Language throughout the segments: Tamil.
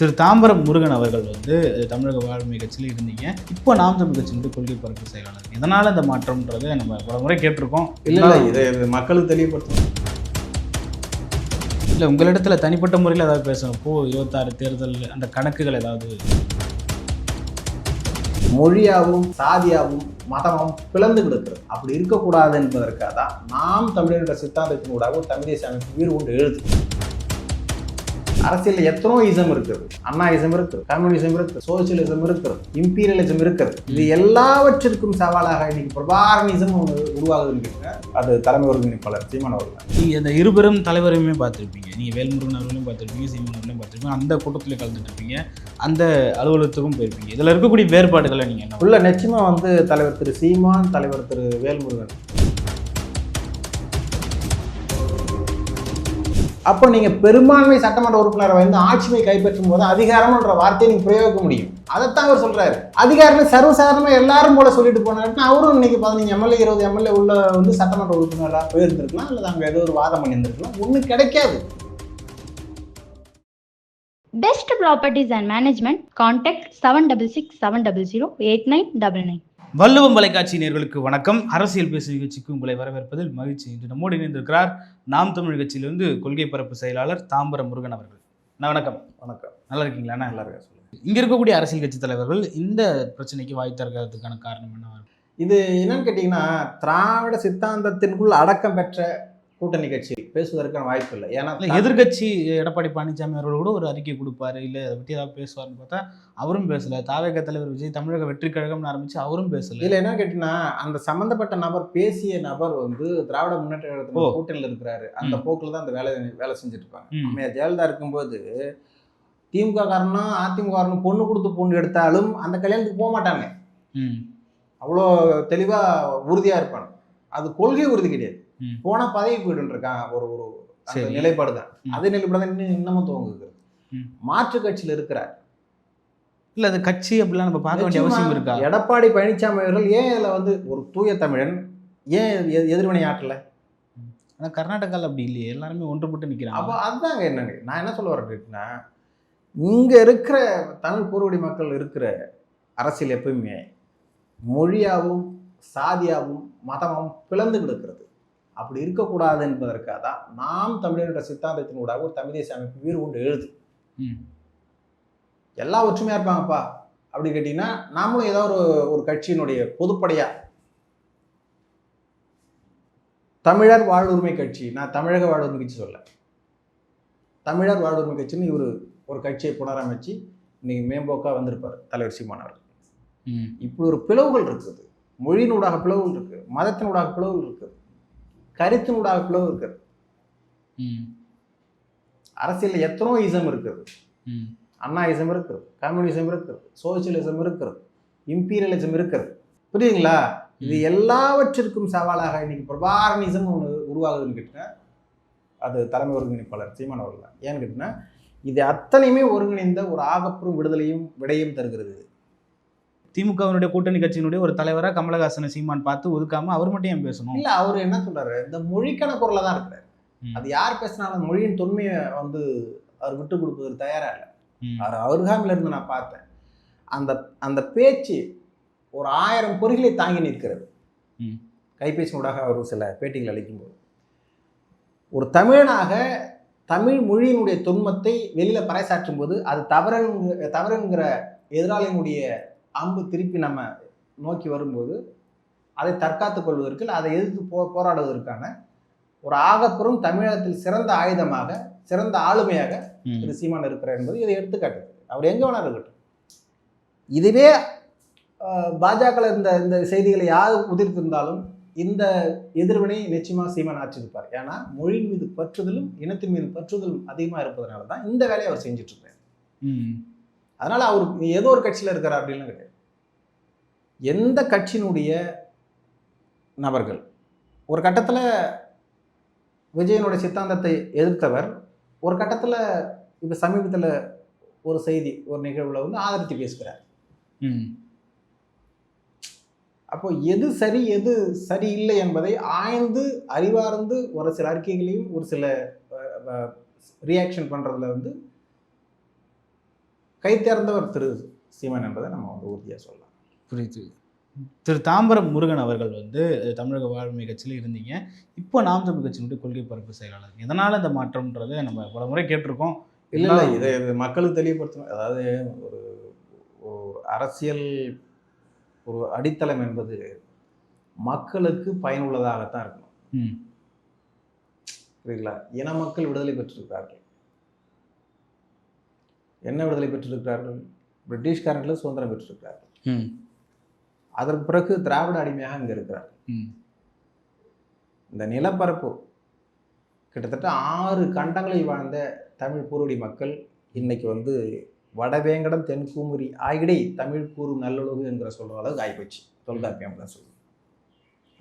திரு தாம்பரம் முருகன் அவர்கள் வந்து தமிழக வாழ்மை கட்சியில் இருந்தீங்க. இப்போ நாம் தமிழ் கட்சி வந்து கொள்கை பரப்பு செயலாளர். இதனால இந்த மாற்றம்ன்றதை நம்ம பல முறை கேட்டிருக்கோம். இல்லை இதை மக்களுக்கு தெளிவுபடுத்தணும். இல்லை உங்களிடத்துல தனிப்பட்ட முறையில் ஏதாவது பேசணும். இப்போ இருபத்தாறு தேர்தல் அந்த கணக்குகள் ஏதாவது. மொழியாவும் சாதியாவும் மதமும் பிளந்து கிடக்கிறது. அப்படி இருக்கக்கூடாது என்பதற்காக தான் நாம் தமிழர் சித்தாந்தத்தினூடாக தமிழ் தேசிய அமைப்பு வீறு கொண்டு எழுது அரசியலில் எத்தனோ இசம் இருக்குது அண்ணா இசம் இருக்குது கம்யூனிசம் இருக்குது சோசியலிசம் இருக்குது இம்பீரியலிசம் இருக்குது இது எல்லாவற்றிற்கும் சவாலாக இன்னைக்கு பிரபாரணிசம் உருவாகுதுன்னு அது தலைமை ஒருங்கிணைப்பாளர் சீமான் அவர்கள். நீங்கள் இந்த இருபெரும் தலைவரையுமே பார்த்துருப்பீங்க. நீங்கள் வேல்முருகன் அவர்களையும் பார்த்துருப்பீங்க சீமன் அவர்களையும் பார்த்துருப்பீங்க. அந்த கூட்டத்தில் கலந்துட்டு இருப்பீங்க அந்த அலுவலகத்துக்கும் போயிருப்பீங்க. இதில் இருக்கக்கூடிய வேறுபாடுகளை நீங்கள் என்ன உள்ள நிச்சயமா வந்து தலைவர் திரு சீமான் தலைவர் திரு வேல்முருகன். அப்போ நீங்கள் பெரும்பான்மை சட்டமன்ற உறுப்பினரை வந்து ஆட்சியை கைப்பற்றும் போது அதிகாரம்ன்ற வார்த்தையை நீங்கள் பிரயோகிக்க முடியும். அதைத்தான் அவர் சொல்கிறாரு அதிகாரம் சர்வசாதாரணமாக எல்லாரும் போல சொல்லிட்டு போனாருன்னா அவரும் இன்னைக்கு பதினஞ்சு எம்எல்ஏ இருபது எம்எல்ஏ உள்ள வந்து சட்டமன்ற உறுப்பினராக போயிருந்திருக்கலாம் அல்லது அங்கே ஏதோ ஒரு வாதம் பண்ணியிருந்திருக்கலாம். ஒன்றும் கிடைக்காது. Best properties and management contact seven double six seven double zero eight nine double nine Valluvam தொலைக்காட்சி நேர்களுக்கு வணக்கம். அரசியல் பேசு நிகழ்ச்சிக்கு உங்களை வரவேற்பதில் மகிழ்ச்சி. இன்று நம்மோடு இணைந்திருக்கிறார் நாம் தமிழ் கட்சியிலிருந்து கொள்கை பரப்பு செயலாளர் தாம்பரம் முருகன் அவர்கள். அண்ணா, வணக்கம். வணக்கம். நல்லா இருக்கீங்களா? நல்லா இருக்கா சொல்லுங்க. இங்க இருக்கக்கூடிய அரசியல் கட்சி தலைவர்கள் இந்த பிரச்சனைக்கு வாய் திறக்கிறதுக்கான காரணம் என்ன இது என்னன்னு கேட்டிங்கன்னா திராவிட சித்தாந்தத்திற்குள் அடக்கம் பெற்ற கூட்டணி கட்சி பேசுவதற்கான வாய்ப்பு இல்லை. ஏன்னா இல்ல எதிர்க்கட்சி எடப்பாடி பழனிசாமி அவர்கள் கூட ஒரு அறிக்கை கொடுப்பாரு இல்ல அதை பத்தி ஏதாவது பேசுவார்னு பார்த்தா அவரும் பேசல. தாவேக தலைவர் விஜய் தமிழக வெற்றி கழகம்னு ஆரம்பிச்சு அவரும் பேசல. இதுல என்ன கேட்டீங்கன்னா அந்த சம்பந்தப்பட்ட நபர் பேசிய நபர் வந்து திராவிட முன்னேற்ற. கழகத்துல கூட்டணியில் இருக்கிறாரு. அந்த. போக்குல தான் அந்த வேலை வேலை செஞ்சுட்டு இருப்பாங்க ஜெயலலிதா இருக்கும்போது திமுக காரனும் அதிமுக காரனும் பொண்ணு கொடுத்து பொண்ணு எடுத்தாலும் அந்த கல்யாணத்துக்கு போக மாட்டாங்க. அவ்வளோ தெளிவா உறுதியா இருப்பாங்க. அது கொள்கை உறுதி கிடையாது. போனா பதவி போயிட்டு இருக்கான் ஒரு ஒரு அந்த சரி. நிலைப்பாடு தான் ம். அதே நிலைப்பாடு தான் இன்னும் இன்னமும் துவங்குது. மாற்று கட்சியில் இருக்கிறார். இல்ல அது கட்சி அப்படிலாம் நம்ம பார்க்க வேண்டிய அவசியம் இருக்கா? எடப்பாடி பழனிசாமி அவர்கள் ஏன் இதுல வந்து ஒரு தூய தமிழன் ஏன் எதிர்வினை ஆற்றல? ஆனா கர்நாடகால அப்படி இல்லையே. எல்லாருமே ஒன்றுபட்டு அப்போ நிக்கிறாங்க அதுதாங்க என்னங்க? நான் என்ன சொல்ல வரேன்னா இங்க இருக்கிற தமிழ் பூர்வடி மக்கள் இருக்கிற அரசியல் எப்பயுமே மொழியாவும் சாதியாவும் மதமும் பிளந்து கிடக்கிறது. அப்படி இருக்கக்கூடாது என்பதற்காக தான் நாம் தமிழர் சித்தாந்தத்தினூடாக ஒரு தமிழ் தேசிய அமைப்பு வீறு கொண்டு எழுது. ம். எல்லா ஒற்றுமையா இருப்பாங்கப்பா. அப்படி கேட்டிங்கன்னா நாமளும் ஏதோ ஒரு ஒரு கட்சியினுடைய பொதுப்படையா? தமிழர் வாழ்வுரிமை கட்சி. நான் தமிழக வாழ்வுரிமை கட்சி சொல்ல. தமிழர் வாழ்வுரிமை கட்சின்னு இவர் ஒரு கட்சியை புனரமைச்சு இன்னைக்கு மேம்போக்கா வந்திருப்பார் தலைவர் சீமான் அவர்கள். ம். இப்படி ஒரு பிளவுகள் இருக்குது. மொழியினூடாக பிளவுகள் இருக்கு. மதத்தினூடாக பிளவுகள் இருக்குது கருத்தினூடாக பிளவு இருக்குது ம். அரசியலில் எத்தனோ இசம் இருக்குது. அண்ணா இசம் இருக்குது கம்யூனிசம் இருக்குது சோசியலிசம் இருக்குது இம்பீரியலிசம் இருக்குது புரியுதுங்களா? இது எல்லாவற்றிற்கும் சவாலாக இன்னைக்கு பிரபாரணிசம் ஒன்று உருவாகுதுன்னு கேட்டேன். அது தலைமை ஒருங்கிணைப்பாளர் சீமான் அவர்கள் ஏன்னு கேட்டீங்கன்னா இது அத்தனையுமே ஒருங்கிணைந்த ஒரு ஆகப்பெரும் விடுதலையும் விடையும் தருகிறது. திமுகவினுடைய கூட்டணி கட்சியினுடைய ஒரு தலைவரா கமலஹாசனை சீமான் பார்த்து ஒதுக்காம அவர் மட்டும் ஏன் பேசணும்? இல்ல அவர் என்ன சொல்றாரு? இந்த மொழிக்கான குரலா தான் இருக்கிறார். அது யார் பேசினாலும் மொழியின் தொன்மையை வந்து அவர் விட்டு கொடுப்பதற்கு தயாரா இல்லை. அவர் அருகாமையில் இருந்து நான் பார்த்தேன். அந்த அந்த பேச்சு ஒரு ஆயிரம் பொறிகளை தாங்கி நிற்கிறது. ம். கைபேசினூடாக அவர் சில பேட்டிகள் அளிக்கும்போது. ஒரு தமிழனாக தமிழ் மொழியினுடைய தொன்மத்தை வெளியில பறைசாற்றும் போது அது தவறுங்க தவறுங்கிற எதிராளியினுடைய அம்பு திருப்பி நம்ம நோக்கி வரும்போது அதை தற்காத்துக் கொள்வதற்கு அதை எதிர்த்து போ போராடுவதற்கான ஒரு ஆகப்பெரும் தமிழகத்தில் சிறந்த ஆயுதமாக சிறந்த ஆளுமையாக. திரு சீமான் இருக்கிறார் என்பது இதை எடுத்துக்காட்டுது. அவர் எங்க வேணா இருக்கட்டும். இதுவே பாஜக இந்த இந்த செய்திகளை யார் உதிர்த்திருந்தாலும் இந்த எதிர்வினை நிச்சயமா சீமான் ஆற்றிருப்பார். ஏன்னா மொழியின் மீது பற்றுதலும் இனத்தின் மீது பற்றுதலும் அதிகமா இருப்பதனால தான் இந்த வேலையை அவர் செஞ்சுட்டு இருக்காரு. அதனால அவர் ஏதோ ஒரு கட்சியில இருக்கிறார் அப்படின்னு கிடையாது எந்த கட்சியினுடைய நபர்கள்? ஒரு கட்டத்துல விஜயனுடைய சித்தாந்தத்தை எதிர்த்தவர் ஒரு கட்டத்துல இப்ப சமீபத்துல ஒரு செய்தி ஒரு நிகழ்வுல வந்து ஆதரித்து பேசுகிறார். அப்போ எது சரி எது சரியில்லை என்பதை ஆய்ந்து அறிவார்ந்து ஒரு சில அறிக்கைகளையும் ஒரு சில ரியாக்ஷன் பண்றதுல வந்து கை தேர்ந்தவர் திரு. சீமான் என்பதை நம்ம வந்து உறுதியாக சொல்லலாம். புரியுது. திரு தாம்பரம் முருகன் அவர்கள் வந்து தமிழக வாழ்மை கட்சியில் இருந்தீங்க. இப்போ நாம் தமிழ் கட்சியினுடைய கொள்கை பரப்பு செயலாளர். எதனால் இந்த மாற்றம்ன்றதை நம்ம பல முறை கேட்டிருக்கோம். இல்லை இல்லை இதை மக்களுக்கு தெளிவுபடுத்தணும். அதாவது ஒரு ஒரு அரசியல் ஒரு அடித்தளம் என்பது மக்களுக்கு பயனுள்ளதாகத்தான் இருக்கணும். புரியுங்களா இன மக்கள் விடுதலை பெற்றிருக்கிறார்கள். என்ன விடுதலை பெற்றிருக்கிறார்கள்? பிரிட்டிஷ்காரர்களும் சுதந்திரம் பெற்றிருக்கிறார்கள். அதற்கு பிறகு திராவிட அடிமையாக இங்கே இருக்கிறார். இந்த நிலப்பரப்பு கிட்டத்தட்ட ஆறு கண்டங்களில் வாழ்ந்த தமிழ் பூர்வடி மக்கள் இன்னைக்கு வந்து வடவேங்கடம் தென்கூமுரி ஆகிடை தமிழ் கூறும் நல்லுறவு என்கிற சொல்கிற அளவுக்கு ஆகிப்போச்சு. தொல்காப்பியம் தான் சொல்லுது.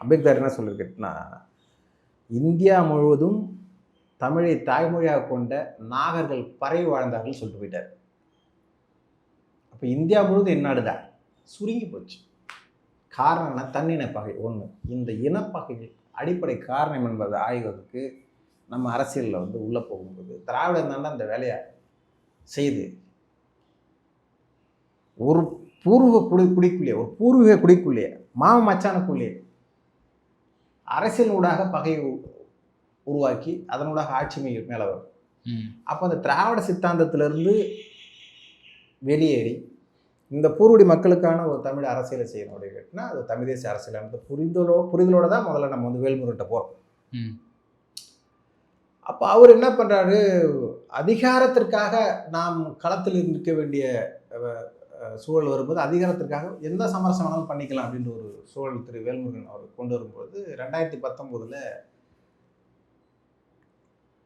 அம்பேத்கர் என்ன சொல்லியிருக்கேன்னா இந்தியா முழுவதும் தமிழை தாய்மொழியாக கொண்ட நாகர்கள் பறவை வாழ்ந்தார்கள் சொல்லிட்டு போயிட்டார். அப்போ இந்தியா முழுவதும் என்ன நாடுதான். சுருங்கி போச்சு. காரணம் என்ன தன்னின பகை ஒன்று இந்த இனப்பகைகள் அடிப்படை காரணம் என்பதை ஆய்வதற்கு நம்ம அரசியலில் வந்து உள்ளே போகும்போது திராவிடம் தாண்டா அந்த வேலையை செய்து ஒரு பூர்வ குடி குடிக்குள்ளே ஒரு பூர்வீக குடிக்குள்ளே மாம மச்சானுக்குள்ளே அரசியல் ஊடாக பகையை உருவாக்கி அதனூடாக ஆட்சி மேலே வரும். அப்போ அந்த திராவிட சித்தாந்தத்திலிருந்து வெளியேறி இந்த பூர்வடி மக்களுக்கான ஒரு தமிழ் அரசியலை செய்யணும் அப்படின்னு கேட்டினா அது தமிழ் தேசிய அரசியல் அந்த புரிதலோ புரிதலோட தான் முதல்ல நம்ம வந்து வேல்முருகிட்ட போகிறோம் அப்போ அவர் என்ன பண்ணுறாரு அதிகாரத்திற்காக நாம் களத்தில் இருக்க வேண்டிய சூழல் வரும்போது அதிகாரத்திற்காக எந்த சமரசம் வேணாலும் பண்ணிக்கலாம் அப்படின்ற ஒரு சூழல் திரு வேல்முருகன் அவர் கொண்டு வரும்போது ரெண்டாயிரத்தி பத்தொம்போதில்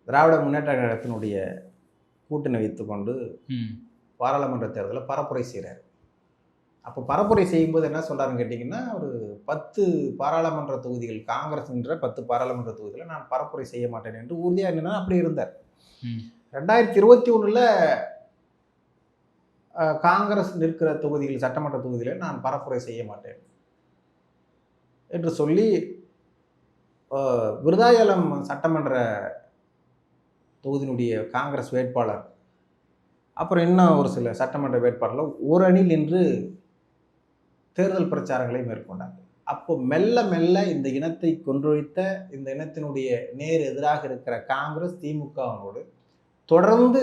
திராவிட முன்னேற்ற கழகத்தினுடைய கூட்டணி வைத்துக்கொண்டு பாராளுமன்ற தேர்தலில் பரப்புரை செய்கிறார் அப்போ பரப்புரை செய்யும்போது என்ன சொல்கிறாருன்னு கேட்டிங்கன்னா ஒரு பத்து பாராளுமன்ற தொகுதிகள் காங்கிரஸ் என்ற பத்து பாராளுமன்ற தொகுதியில் நான் பரப்புரை செய்ய மாட்டேன் என்று உறுதியாக என்னன்னா அப்படி இருந்தார். ரெண்டாயிரத்தி இருபத்தி ஒன்றில் காங்கிரஸ் நிற்கிற தொகுதிகள் சட்டமன்ற தொகுதியில் நான் பரப்புரை செய்ய மாட்டேன் என்று சொல்லி அஹ், விருதாச்சலம் சட்டமன்ற தொகுதியினுடைய காங்கிரஸ் வேட்பாளர் அப்புறம் இன்னும் ஒரு சில சட்டமன்ற வேட்பாளர்கள் ஒரு அணி நின்று தேர்தல் பிரச்சாரங்களை மேற்கொண்டாங்க அப்போ மெல்ல மெல்ல இந்த இனத்தை கொன்றொழித்த இந்த இனத்தினுடைய நேர் எதிராக இருக்கிற காங்கிரஸ் திமுகவோடு தொடர்ந்து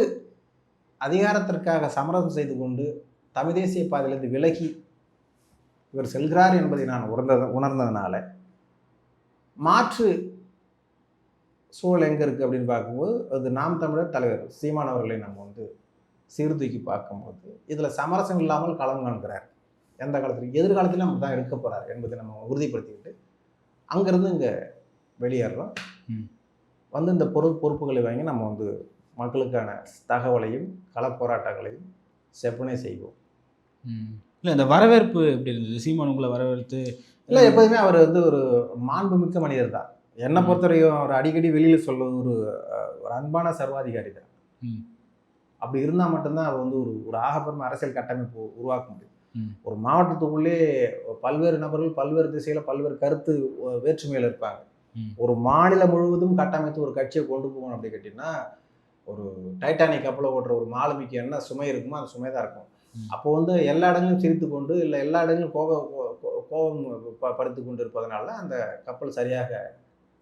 அதிகாரத்திற்காக சமரசம் செய்து கொண்டு தமிழ் தேசிய பாதையிலிருந்து விலகி இவர் செல்கிறார் என்பதை நான் உணர்ந்தது உணர்ந்ததுனால மாற்று சூழல் எங்கே இருக்குது அப்படின்னு பார்க்கும்போது அது நாம் தமிழர் தலைவர் சீமானவர்களை நம்ம வந்து சீர்தூக்கி பார்க்கும்போது இதில் சமரசம் இல்லாமல் களம் காண்கிறார் எந்த காலத்திலும் எதிர்காலத்திலும் நம்ம தான் இருக்க போகிறார் என்பதை நம்ம உறுதிப்படுத்திக்கிட்டு அங்கேருந்து இங்கே வெளியேறோம். வந்து இந்த பொறுப்பு பொறுப்புகளை வாங்கி நம்ம வந்து மக்களுக்கான தகவலையும் களப் போராட்டங்களையும் செப்பனை செய்வோம் இல்லை இந்த வரவேற்பு எப்படி இருந்தது சீமான் உங்களை வரவேற்று இல்லை எப்போதுமே அவர் வந்து ஒரு மாண்புமிக்க மனிதர் தான் என்னை ம். பொறுத்தவரைக்கும் அவர் அடிக்கடி வெளியில் சொல்வது ஒரு ஒரு அன்பான சர்வாதிகாரி தான். அப்படி இருந்தால் மட்டும்தான் அவர் வந்து ஒரு ஒரு ஆகப்பெரும் அரசியல் கட்டமைப்பு உருவாக்க முடியும். ஒரு மாவட்டத்துக்குள்ளே பல்வேறு நபர்கள் பல்வேறு திசையில் பல்வேறு கருத்து வேற்றுமையில் இருப்பாங்க. ஒரு மாநிலம் முழுவதும் கட்டமைத்து ஒரு கட்சியை கொண்டு போகணும் அப்படி கேட்டிங்கன்னா ஒரு டைட்டானிக் கப்பலை ஓட்டுற ஒரு மாலுமிக்கு என்ன சுமை இருக்குமோ அந்த சுமை தான் இருக்கும். அப்போ வந்து எல்லா இடங்களும் சிரித்து கொண்டு இல்லை எல்லா இடங்களும் கோப கோபம் படுத்து கொண்டு இருப்பதனால அந்த கப்பல் சரியாக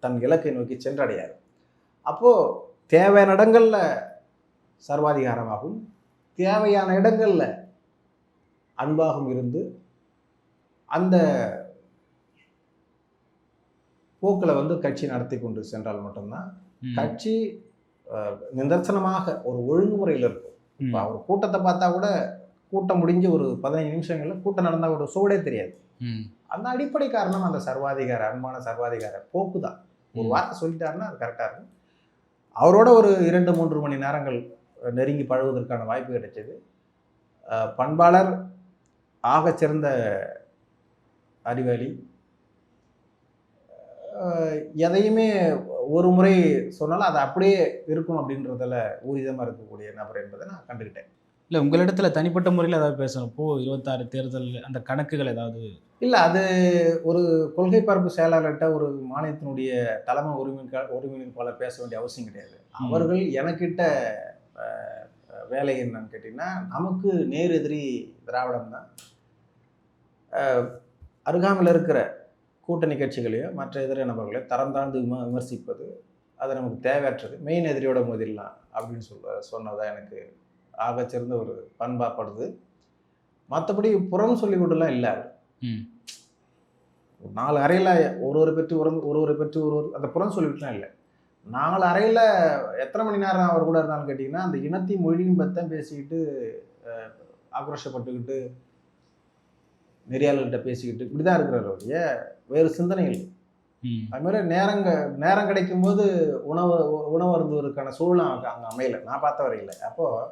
தன் இலக்கை நோக்கி சென்றடையாது. அப்போது தேவையான இடங்களில் சர்வாதிகாரமாகவும் தேவையான இடங்களில் அன்பாகவும் இருந்து அந்த போக்கில் வந்து கட்சி நடத்தி கொண்டு சென்றால் மட்டும்தான். கட்சி நிதர்சனமாக ஒரு ஒழுங்குமுறையில் இருக்கும். இப்போ அவர் கூட்டத்தை பார்த்தா கூட கூட்டம் முடிஞ்சு ஒரு பதினைஞ்சு நிமிஷங்கள்ல கூட்டம் நடந்தால் ஒரு சூடே தெரியாது அந்த அடிப்படை காரணம் அந்த சர்வாதிகார அன்பான சர்வாதிகார போக்கு தான் ஒரு. வார்த்தை சொல்லிட்டாருன்னா அது கரெக்டாக இருக்கும் அவரோட ஒரு இரண்டு மூன்று மணி நேரங்கள் நெருங்கி பழகுவதற்கான வாய்ப்பு கிடைச்சது பண்பாளர் ஆகச் சிறந்த அறிவாளி எதையுமே ஒரு முறை சொன்னாலும் அது அப்படியே இருக்கும் அப்படின்றதுல ஊர்ஜிதமாக இருக்கக்கூடிய நபர் என்பதை நான் கண்டுக்கிட்டேன் இல்லை உங்களிடத்துல தனிப்பட்ட முறையில் ஏதாவது பேசணும். இப்போ இருபத்தாறு தேர்தல் அந்த கணக்குகள் ஏதாவது. இல்லை அது ஒரு கொள்கை பரப்பு செயலாளர்கிட்ட ஒரு மாநிலத்தினுடைய தலைமை உரிமை உரிமையாளர் பேச வேண்டிய அவசியம் கிடையாது. அவர்கள் எனக்கிட்ட வேலை என்னன்னு கேட்டிங்கன்னா நமக்கு நேர் எதிரி திராவிடம் தான் அருகாமையில் இருக்கிற கூட்டணி கட்சிகளையோ மற்ற எதிர நபர்களையோ தரம் தாழ்ந்து விம விமர்சிப்பது அது நமக்கு தேவையற்றது. மெயின் எதிரியோட மோதிடலாம் அப்படின்னு சொல்ல சொன்னதான் எனக்கு ஆகச்சிறந்த ஒரு பண்பாப்படுது மற்றபடி புறம் சொல்லி கொண்டுலாம் இல்லை நாலு அறையில் ஒரு ஒரு பெற்று ஒரு ஒரு ஒரு பெற்று ஒரு ஒரு அந்த புறம் சொல்லிட்டுலாம் இல்லை. நாலு அறையில் எத்தனை மணி நேரம் அவர் கூட இருந்தாலும் கேட்டிங்கன்னா அந்த இனத்தையும் மொழியும் பற்றி பேசிக்கிட்டு அஹ், ஆக்ரோஷப்பட்டுக்கிட்டு நெறியாளர்கிட்ட பேசிக்கிட்டு இப்படி தான் இருக்கிறார் ஒழிய வேறு சிந்தனைகள் ம். அது மாதிரி நேரங்க நேரம் கிடைக்கும் போது உணவு உணவு அருந்துவதற்கான சூழலும் அங்கே அமையல. நான் பார்த்த வரையில். அப்போது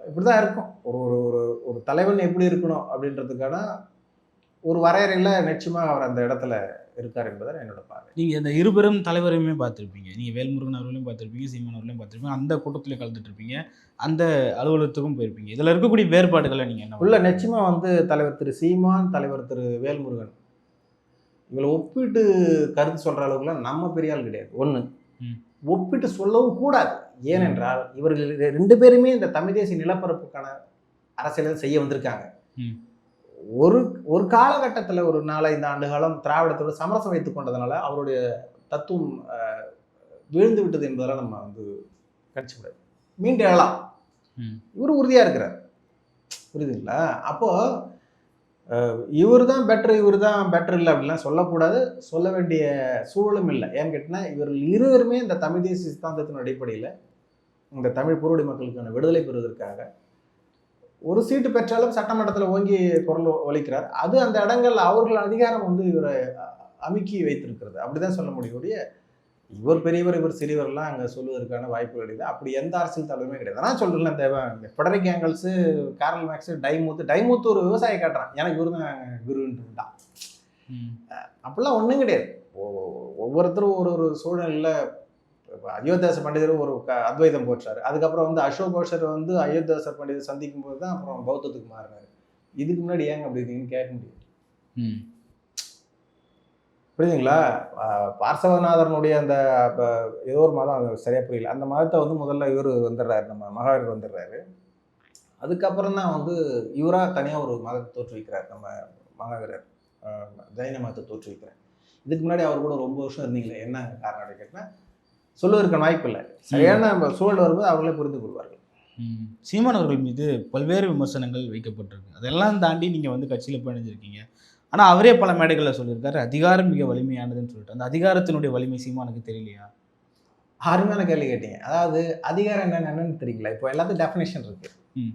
இப்படி தான் இருக்கும். ஒரு ஒரு ஒரு ஒரு தலைவன் எப்படி இருக்கணும் அப்படின்றதுக்கான ஒரு வரையறையில் நிச்சயமாக அவர் அந்த இடத்துல இருக்கார் என்பதை என்னோட பார்வை. நீங்க இந்த இருபெரும் தலைவரையுமே பார்த்துருப்பீங்க. நீங்க வேல்முருகன் அவர்களையும் பார்த்துருப்பீங்க சீமான் அவர்களையும் பார்த்துருப்பீங்க. அந்த கூட்டத்திலே கலந்துட்டு இருப்பீங்க அந்த அலுவலகத்துக்கும் போயிருப்பீங்க. இதுல இருக்கக்கூடிய வேறுபாடுகளை நீங்க என்ன உள்ள நிச்சயமாக வந்து தலைவர் திரு சீமான் தலைவர் திரு வேல்முருகன். இவங்களை ஒப்பிட்டு கருத்து சொல்கிற அளவுக்குலாம் நம்ம பெரிய ஆள் கிடையாது. ஒன்று. ஒப்பிட்டு சொல்லவும் கூடாது. ஏனென்றால் இவர்கள் ரெண்டு பேருமே இந்த தமிழ் தேசிய நிலப்பரப்புக்கான அரசியலை செய்ய வந்திருக்காங்க. ம். ஒரு ஒரு காலகட்டத்தில் ஒரு நாலஞ்சு ஆண்டு காலம் திராவிடத்தோட சமரசம் வைத்துக் கொண்டதுனால அவருடைய தத்துவம் வீழ்ந்து விட்டது என்பதெல்லாம் நம்ம வந்து கடிச்சு கூடாது மீண்டும் எழலாம். இவர் உறுதியாக இருக்கிறார். புரியுதுங்களா அப்போ இவர் தான் பெட்ரு இவர் தான் பெட்டர் இல்லை அப்படிலாம் சொல்லக்கூடாது. சொல்ல வேண்டிய சூழலும் இல்லை. ஏன்னு கேட்டிங்கன்னா இவர்கள் இருவருமே இந்த தமிழ் தேசிய சித்தாந்தத்தின் அடிப்படையில் இந்த தமிழ் புறவடி மக்களுக்கான விடுதலை பெறுவதற்காக ஒரு சீட்டு பெற்றாலும் சட்டமன்றத்தில் ஓங்கி குரல் ஒலிக்கிறார். அது அந்த இடங்கள்ல அவர்கள் அதிகாரம் வந்து இவரை அமுக்கி வைத்திருக்கிறது. அப்படிதான் சொல்ல முடியும். ஒழிய இவர் பெரியவர் இவர் சிறியவர்லாம் அங்கே சொல்லுவதற்கான வாய்ப்பு கிடையாது அப்படி எந்த அரசியல் தலைவருமே கிடையாது. நான் சொல்கிறேன் இந்த ஃபெடரிக் ஆங்கிள்ஸு காரல் மேக்ஸு டைமூத்து டைமூத்து ஒரு விவசாயி காட்டுறான். எனக்கு இவர் தான் குருன்ட்டு தான். அப்படிலாம் ஒன்றும் கிடையாது. ஒவ்வொருத்தரும் ஒரு ஒரு சூழ்நிலையில் அயோத்தியாச பண்டிதர் ஒரு க- அத்வைதம் போற்றாரு. அதுக்கப்புறம் வந்து அசோக் கோஷர் வந்து அயோத்தியாச பண்டிதர் சந்திக்கும் போது தான் அப்புறம் பௌத்தத்துக்கு மாறினாரு. இதுக்கு முன்னாடி ஏங்க அப்படி இருக்கீங்கன்னு கேட்க முடியாது. ம். புரியுதுங்களா? பார்சவநாதரனுடைய அந்த ஏதோ ஒரு மதம் அது சரியா புரியல. அந்த மதத்தை வந்து முதல்ல இவர் வந்துடுறாரு நம்ம மகாவீர் வந்துடுறாரு. அதுக்கப்புறம் தான் வந்து இவராக தனியாக ஒரு மதத்தை தோற்றுவிக்கிறார் நம்ம மகாவீரர். ஜைன மதத்தை தோற்றுவிக்கிறார் இதுக்கு முன்னாடி அவர் கூட ரொம்ப வருஷம் இருந்தீங்களே என்ன காரணம் கேட்டால் சொல்லுவதற்கான வாய்ப்பு இல்லை சரியான சூழல் வரும்போது அவர்களே புரிந்து கொள்வார்கள். சீமான் அவர்கள் மீது பல்வேறு விமர்சனங்கள் வைக்கப்பட்டிருக்கு. அதெல்லாம் தாண்டி நீங்கள் வந்து கட்சியில் பயணிச்சிருக்கீங்க ஆனால் அவரே பல மேடைகளில் சொல்லியிருக்காரு அதிகாரம் மிக வலிமையானதுன்னு சொல்லிட்டு. அந்த அதிகாரத்தினுடைய வலிமை சீமானுக்கு தெரியலையா? அருமையான கேள்வி கேட்டீங்க. அதாவது அதிகாரம் என்னன்னு என்னன்னு தெரியல. இப்போ எல்லாத்துக்கும் டெஃபினேஷன் இருக்கு. ம்.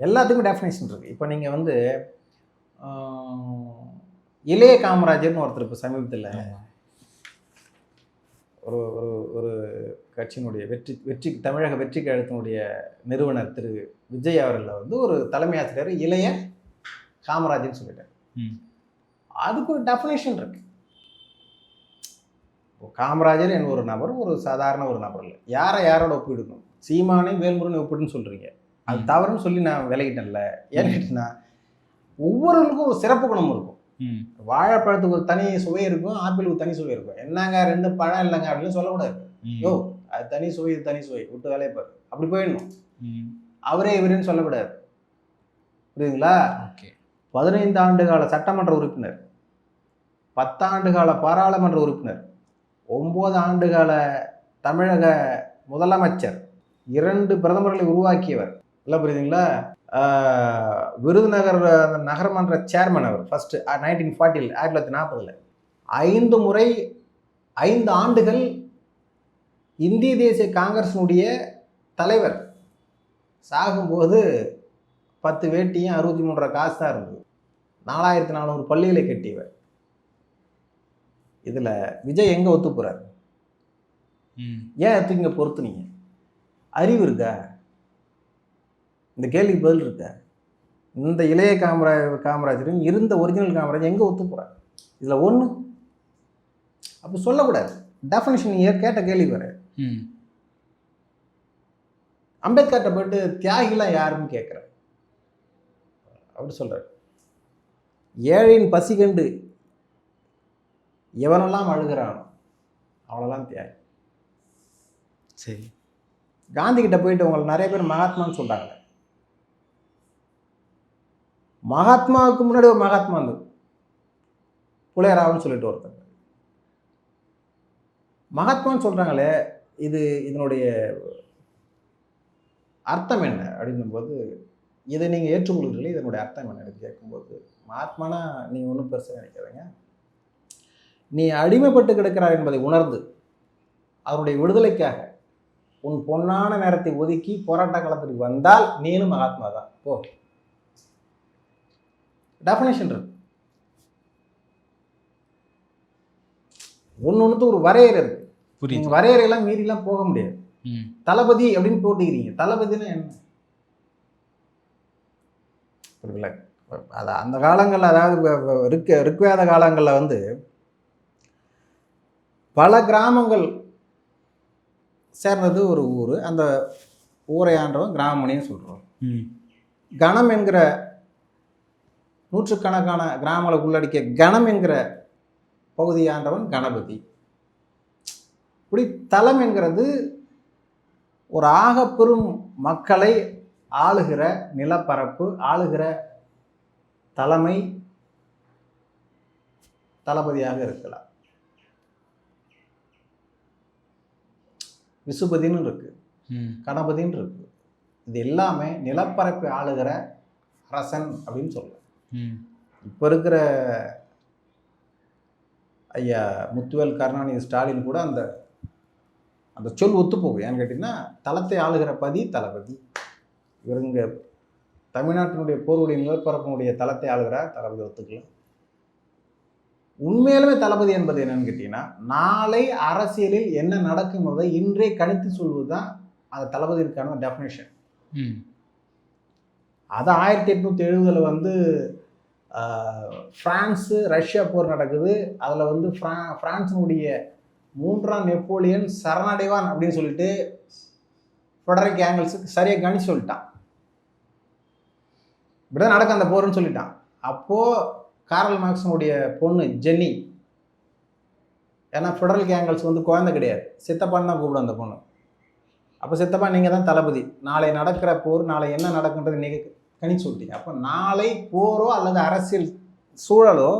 எல்லாத்துக்கும் டெஃபினேஷன் இருக்கு. இப்போ நீங்கள் வந்து இளைய காமராஜர்னு ஒருத்தர் இப்போ சமீபத்தில் ஒரு ஒரு ஒரு கட்சியினுடைய வெற்றி வெற்றி தமிழக வெற்றி கழகத்தினுடைய நிறுவனர் திரு விஜய் அவர்களில் வந்து ஒரு தலைமை ஆசிரியர் இளைய காமராஜர்னு சொல்லிட்டார். அதுக்கு ஒரு டெஃபினேஷன் இருக்கு. காமராஜர் என் ஒரு நபர் ஒரு சாதாரண ஒரு நபர் இல்லை. யாரை யாரோட ஒப்பிடணும்? சீமானை வேல்முருகனை ஒப்பிடுன்னு சொல்றீங்க. அது. தவறுன்னு சொல்லி நான் விலகிட்டேன்ல. ஏன்னு கேட்டீங்கன்னா ஒவ்வொருவருக்கும் ஒரு சிறப்பு குணம் இருக்கும். வாழைப்பழத்துக்கு ஒரு தனி சுவை இருக்கும் ஆப்பிளுக்கு தனி சுவை இருக்கும். என்னங்க ரெண்டு பழம் இல்லைங்க அப்படின்னு சொல்லக்கூடாது. யோ அது தனி சுவை இது தனி சுவை. விட்டு வேலையை பாரு. அப்படி போயிடணும். அவரே இவருன்னு சொல்லக்கூடாது. புரியுதுங்களா? பதினைந்து ஆண்டு கால சட்டமன்ற உறுப்பினர் பத்தாண்டு கால பாராளுமன்ற உறுப்பினர் ஒன்பது ஆண்டு கால தமிழக முதலமைச்சர் இரண்டு பிரதமர்களை உருவாக்கியவர். எல்லாம் புரியுதுங்களா? விருதுநகர் அந்த நகரமன்ற சேர்மன் அவர் ஃபர்ஸ்ட் நைன்டீன் ஃபார்ட்டியில் ஆயிரத்தி தொள்ளாயிரத்தி நாற்பதுல. ஐந்து முறை ஐந்து ஆண்டுகள் இந்திய தேசிய காங்கிரஸினுடைய தலைவர். சாகும்போது பத்து வேட்டியும் அறுபத்தி மூன்றரை காசு தான் இருந்தது. நாலாயிரத்தி நானூறு பள்ளிகளை கட்டியவர். இதில் விஜய் எங்கே ஒத்து போகிறார் ம். ஏன் எடுத்துங்க பொறுத்துனீங்க? அறிவு இருக்கா? இந்த கேள்விக்கு பதில் இருக்கா. இந்த இளைய காமராஜ் காமராஜரும் இருந்த ஒரிஜினல் காமராஜ் எங்கே ஒத்து போகிறார் இதில் ஒன்று அப்போ சொல்லக்கூடாது. டெஃபினேஷன் ஏ கேட்ட கேள்வி வேறு. அம்பேத்கர்கிட்ட போயிட்டு தியாகிலாம் யாருன்னு கேட்குறாரு அவர் சொல்றார். ஏழையின் பசி கண்டு எவனெல்லாம் அழுகிறானோ அவனெல்லாம் தியாகி. சரி. காந்தி கிட்ட போயிட்டு உங்களை நிறைய பேர் மகாத்மான்னு சொல்றாங்க மகாத்மாவுக்கு முன்னாடி ஒரு மகாத்மா இருந்தது. புலையராவன்னு சொல்லிட்டு ஒருத்தர் மகாத்மான்னு சொல்கிறாங்களே இது இதனுடைய அர்த்தம் என்ன அப்படின்னும்போது இதை நீங்கள் ஏற்றுக்கொள்கிறீங்களே இதனுடைய அர்த்தம் என்ன எனக்கு கேட்கும்போது மகாத்மானா நீங்கள் ஒன்றும் பெருசாக நினைக்காதீங்க. நீ அடிமைப்பட்டு கிடக்கிறாய் என்பதை உணர்ந்து அவருடைய விடுதலைக்காக உன் பொன்னான நேரத்தை ஒதுக்கி போராட்ட காலத்துக்கு வந்தால் நீனும் மகாத்மா தான். போ. டெஃபினேஷன் இருக்கு. ஒன்று ஒன்றுத்து ஒரு வரையறை இருக்கு. புரியுது. வரையறையெல்லாம் மீறிலாம் போக முடியாது. தளபதி அப்படின்னு போட்டுக்கிறீங்க தளபதினா என்ன? புரியல அது அந்த காலங்களில் அதாவது ரிக்க ரிக்வேத காலங்களில் வந்து பல கிராமங்கள் சேர்ந்தது ஒரு ஊர். அந்த ஊரை ஆண்டவன் கிராமணின்னு சொல்கிறோம் கணம் என்கிற நூற்றுக்கணக்கான கிராமங்களை உள்ளடக்கிய கணம் என்கிற பகுதியை ஆண்டவன் கணபதி. இப்படி தலம் என்கிறது ஒரு ஆகப்பெரும் மக்களை ஆளுகிற நிலப்பரப்பு ஆளுகிற தலைமை தளபதியாக இருக்கலாம். விசுபதின்னு இருக்கு கணபதின்னு இருக்கு. இது எல்லாமே நிலப்பரப்பை ஆளுகிற அரசன் அப்படின்னு சொல்லலாம் இப்போ இருக்கிற ஐயா முத்துவேல் கருணாநிதி ஸ்டாலின் கூட அந்த அந்த சொல் ஒத்து போகும் ஏன்னு கேட்டிங்கன்னா தளத்தை ஆளுகிற பதி தளபதி. இவருங்க தமிழ்நாட்டினுடைய போருடைய நிலப்பரப்பினுடைய தளத்தை ஆளுகிறார் தளபதி ஒத்துக்கலாம் உண்மையிலுமே தளபதி என்பது என்னன்னு கேட்டிங்கன்னா நாளை அரசியலில் என்ன நடக்கும் என்பதை இன்றே கணித்து சொல்வது தான் அந்த தளபதிக்கான டெஃபினேஷன் அது ஆயிரத்தி எட்நூற்றி எழுபதில் வந்து ஃப்ரான்ஸு ரஷ்யா போர் நடக்குது. அதில் வந்து ஃப்ரா ஃப்ரான்ஸினுடைய மூன்றாம் நெப்போலியன் சரணடைவான் அப்படின்னு சொல்லிட்டு ஃபெடரிக் ஆங்கிள்ஸுக்கு சரியாக கணிச்சு சொல்லிட்டான். இப்படிதான் நடக்கும் அந்த போர்னு சொல்லிட்டான். அப்போது காரல் மார்க்ஸனுடைய பொண்ணு ஜென்னி ஏன்னா ஃபெடரல் கேங்கல்ஸ் வந்து குழந்தை கிடையாது. சித்தப்பான்னு தான் கூப்பிடும் அந்த பொண்ணு. அப்போ சித்தப்பா நீங்கள் தான் தளபதி. நாளை நடக்கிற போர் நாளை என்ன நடக்குன்றது நீங்கள் கணிச்சு சொல்லிட்டீங்க. அப்போ நாளை போரோ அல்லது அரசியல் சூழலோ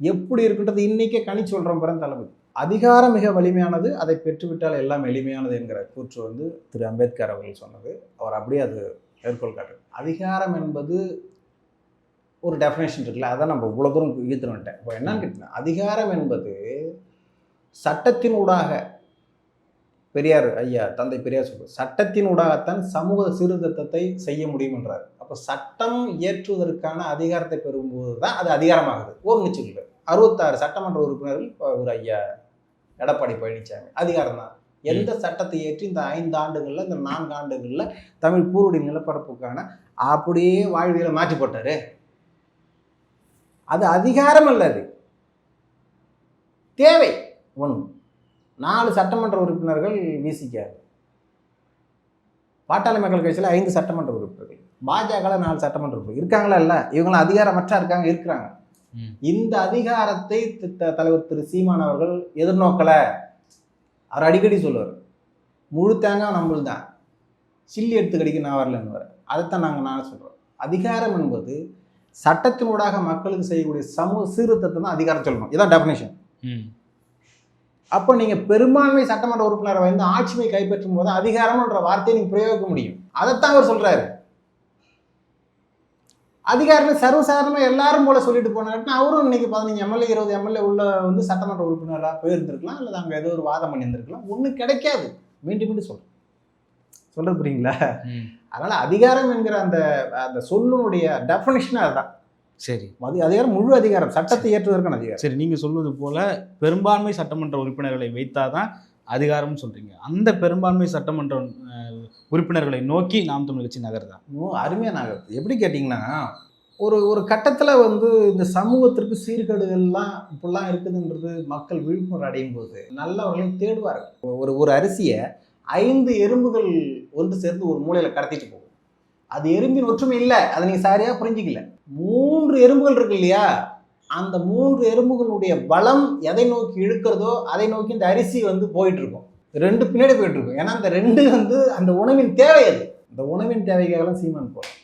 எப்படி இருக்குன்றது இன்னைக்கே கணிச்சு சொல்கிறோம் பிறந்த தளபதி. அதிகாரம் மிக வலிமையானது அதை பெற்றுவிட்டால் எல்லாம் எளிமையானது என்கிற கூற்று வந்து திரு அம்பேத்கர் அவர்கள் சொன்னது. அவர் அப்படியே அது மேற்கோள் காட்டு அதிகாரம் என்பது ஒரு டெஃபினேஷன் இருக்குல்ல அதான் நம்ம இவ்வளோ தூரம் ஈர்த்து வந்துட்டேன். இப்போ என்னன்னு கேட்டீங்கன்னா அதிகாரம் என்பது சட்டத்தினூடாக பெரியார் ஐயா தந்தை பெரியார் சொல்றார் சட்டத்தினூடாகத்தான் சமூக சீர்திருத்தத்தை செய்ய முடியும் என்றார் அப்போ சட்டம் இயற்றுவதற்கான அதிகாரத்தை பெறும்போது தான் அது அதிகாரமாகுது. ஒரு நிச்சயம் அறுபத்தாறு சட்டமன்ற உறுப்பினர்கள் இப்ப ஒரு ஐயா எடப்பாடி பழனிசாமி அதிகாரம் தான் எந்த சட்டத்தை ஏற்றி இந்த ஐந்து ஆண்டுகளில் இந்த நான்கு ஆண்டுகளில் தமிழ் பூர்வடி நிலப்பரப்புக்கான அப்படியே வாழ்வியலை மாற்றி போட்டாரு. அது அதிகாரம் அல்ல அது. தேவை. ஒன்று நாலு சட்டமன்ற உறுப்பினர்கள் விசிக்காரு பாட்டாளி மக்கள் கட்சியில் ஐந்து சட்டமன்ற உறுப்பினர்கள். பாஜகவில் நாலு சட்டமன்ற உறுப்பினர்கள் இருக்காங்களா இல்லை? இவங்களும் அதிகாரமற்ற இருக்காங்க இருக்கிறாங்க. இந்த அதிகாரத்தை தலைவர் திரு சீமான் அவர்கள் எதிர்நோக்கல. அவர் அடிக்கடி சொல்லுவார். முழு தேங்காய் நம்மளுது தான் சில்லி எடுத்து கடிக்க நான் வரலன்னு அதைத்தான் நாங்கள் நான் சொல்கிறோம் அதிகாரம் என்பது சட்டத்தினூடாக மக்களுக்கு செய்யக்கூடிய சமூக சீர்திருத்தத்தை தான் அதிகாரம் சொல்லணும். இதான் டெஃபினேஷன் அப்போ நீங்கள் பெரும்பான்மை சட்டமன்ற உறுப்பினரை வந்து ஆட்சியை கைப்பற்றும் போது அதிகாரம்ன்ற வார்த்தையை நீங்கள் பிரயோகிக்க முடியும். அதைத்தான் அவர் சொல்றாரு. அதிகாரம் சர்வசாதாரணமாக எல்லாரும் போல சொல்லிட்டு போனாருன்னா அவரும் இன்னைக்கு பதினஞ்சு எம்எல்ஏ இருபது எம்எல்ஏ உள்ள வந்து சட்டமன்ற உறுப்பினராக போயிருந்திருக்கலாம் இல்லை அங்கே ஏதோ ஒரு வாதம் பண்ணியிருந்திருக்கலாம். ஒன்றும் கிடைக்காது. மீண்டும் மீண்டும் சொல்கிறேன் சொல்றது புரியுங்களா? அதனால அதிகாரம் என்கிற அந்த அந்த சொல்லுனுடைய டெஃபினிஷன் அதுதான் சரி. அது அதிகாரம் முழு அதிகாரம். சட்டத்தை ஏற்றுவதற்கான அதிகாரம். சரி நீங்கள் சொல்வது போல பெரும்பான்மை சட்டமன்ற உறுப்பினர்களை வைத்தாதான் அதிகாரம்னு சொல்கிறீங்க அந்த பெரும்பான்மை சட்டமன்ற உறுப்பினர்களை நோக்கி நாம் தமிழ் கட்சி நகருதா? ஓ அருமையாக நாங்கள் எப்படி கேட்டிங்கன்னா ஒரு ஒரு கட்டத்தில் வந்து இந்த சமூகத்திற்கு சீர்கேடுகள்லாம் இப்படிலாம் இருக்குதுன்றது மக்கள் விழிப்புணர்வு அடையும் போது நல்லவர்களை தேடுவார்கள். ஒரு ஒரு அரிசியை ஐந்து எறும்புகள் ஒன்று சேர்ந்து ஒரு மூலையில் கடத்திட்டு போகும். அது எறும்பின் ஒற்றுமை இல்லை. அதை நீங்கள் சரியாக புரிஞ்சிக்கல. மூன்று எறும்புகள் இருக்கு இல்லையா? அந்த மூன்று எறும்புகளுடைய பலம் எதை நோக்கி இழுக்கிறதோ அதை நோக்கி இந்த அரிசி வந்து போயிட்டு இருக்கும் ரெண்டு பின்னாடி போயிட்டு இருக்கும் ஏன்னா அந்த ரெண்டு வந்து அந்த உணவின் தேவை அது. இந்த உணவின் தேவைக்காகலாம் சீமான் போகிறோம்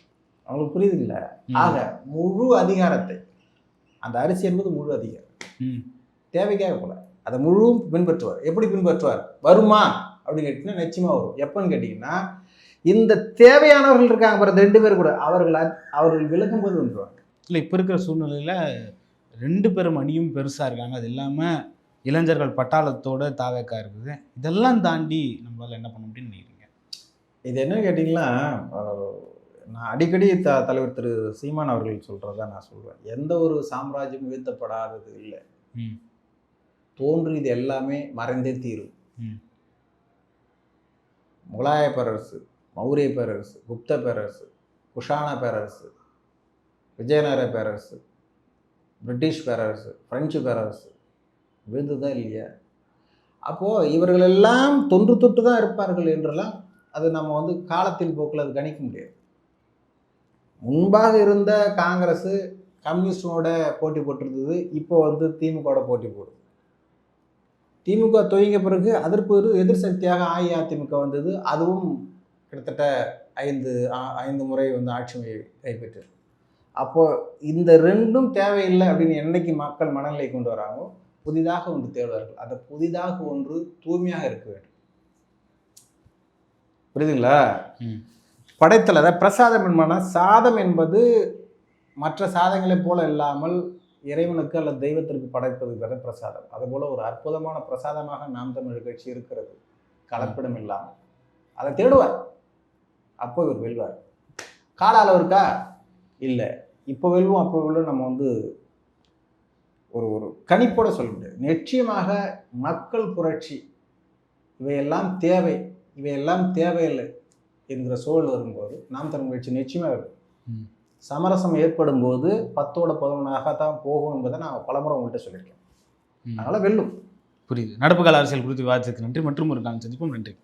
அவங்களுக்கு புரியுது இல்லை. ஆக முழு அதிகாரத்தை அந்த அரிசி என்பது முழு அதிகாரம். ம். தேவைக்காக போல. அதை முழுவும் பின்பற்றுவார். எப்படி பின்பற்றுவார்? வருமா? அப்படின்னு கேட்டிங்கன்னா நிச்சயமா வரும். எப்போன்னு கேட்டிங்கன்னா இந்த தேவையானவர்கள் இருக்காங்க பாரு ரெண்டு பேர் கூட. அவர்கள் அவர்கள் விலகும் போது வந்துருவாங்க. இல்லை இப்போ இருக்கிற சூழ்நிலையில் ரெண்டு பேரும் அணியும் பெருசாக இருக்காங்க. அது இல்லாமல் இளைஞர்கள் பட்டாளத்தோட தாவேக்கா இருக்குது. இதெல்லாம் தாண்டி நம்மளால் என்ன பண்ண முடியும்னு நினைக்கிறீங்க? இது என்ன கேட்டிங்கன்னா நான் அடிக்கடி த தலைவர் திரு சீமான் அவர்கள் சொல்கிறதா நான் சொல்வேன் எந்த ஒரு சாம்ராஜ்யம் வீழ்த்தப்படாதது இல்லை. தோன்றியது எல்லாமே மறைந்தே தீரும். முகலாய பேரரசு மௌரிய பேரரசு குப்த பேரரசு குஷான பேரரசு விஜயநகர பேரரசு பிரிட்டிஷ் பேரரசு பிரெஞ்சு பேரரசு விழுந்ததா இல்லையா? அப்போது இவர்களெல்லாம் தொன்று தொட்டு தான் இருப்பார்கள் என்றெல்லாம் அது நம்ம வந்து காலத்தின் போக்கில் அது கணிக்க முடியாது. முன்பாக இருந்த காங்கிரஸ் கம்யூனிஸ்டனோட போட்டி போட்டிருந்தது இப்போ வந்து திமுகவோட போட்டி போடுது. திமுக துவங்கிய பிறகு அதற்கு ஒரு எதிர் சக்தியாக அஇஅதிமுக வந்தது அதுவும் கிட்டத்தட்ட ஐந்து ஆ- ஐந்து முறை வந்து ஆட்சி கைப்பற்றது அப்போ இந்த ரெண்டும் தேவையில்லை அப்படின்னு என்னைக்கு மக்கள் மனநிலை கொண்டு வராங்களோ புதிதாக ஒன்று தேடுவார்கள். அந்த புதிதாக ஒன்று தூய்மையாக இருக்க வேண்டும். புரியுதுங்களா. படைத்தல் அதாவது பிரசாதம் என்பன சாதம் என்பது மற்ற சாதங்களைப் போல இல்லாமல் இறைவனுக்கு அல்லது தெய்வத்திற்கு படைப்பதுங்கிறது பிரசாதம். அதுபோல ஒரு அற்புதமான பிரசாதமாக நாம் தமிழ் கட்சி இருக்கிறது. கலப்பிடம் இல்லாமல். அதை தேடுவார். அப்போ இவர் வெல்வார். கால அளவு இருக்கா இல்லை. இப்போ வெல்வோம் அப்போ வெல்வோம் நம்ம வந்து ஒரு ஒரு கணிப்போட சொல்ல முடியாது. நிச்சயமாக மக்கள் புரட்சி இவையெல்லாம் தேவை இவையெல்லாம் தேவையில்லை என்கிற சூழல் வரும்போது நாம் தமிழ் கட்சி நிச்சயமாக இருக்கும். சமரசம் ஏற்படும் போது பத்தோட பதினொன்றாக தான் போகும் என்பதை நான் பலமுறை உங்கள்கிட்ட சொல்லியிருக்கேன். அதனால வெல்லும். புரியுது. நடப்பு கால அரசியல் குறித்து விவாதத்துக்கு நன்றி. மற்றும் ஒரு காலம் சந்திப்போம். நன்றி.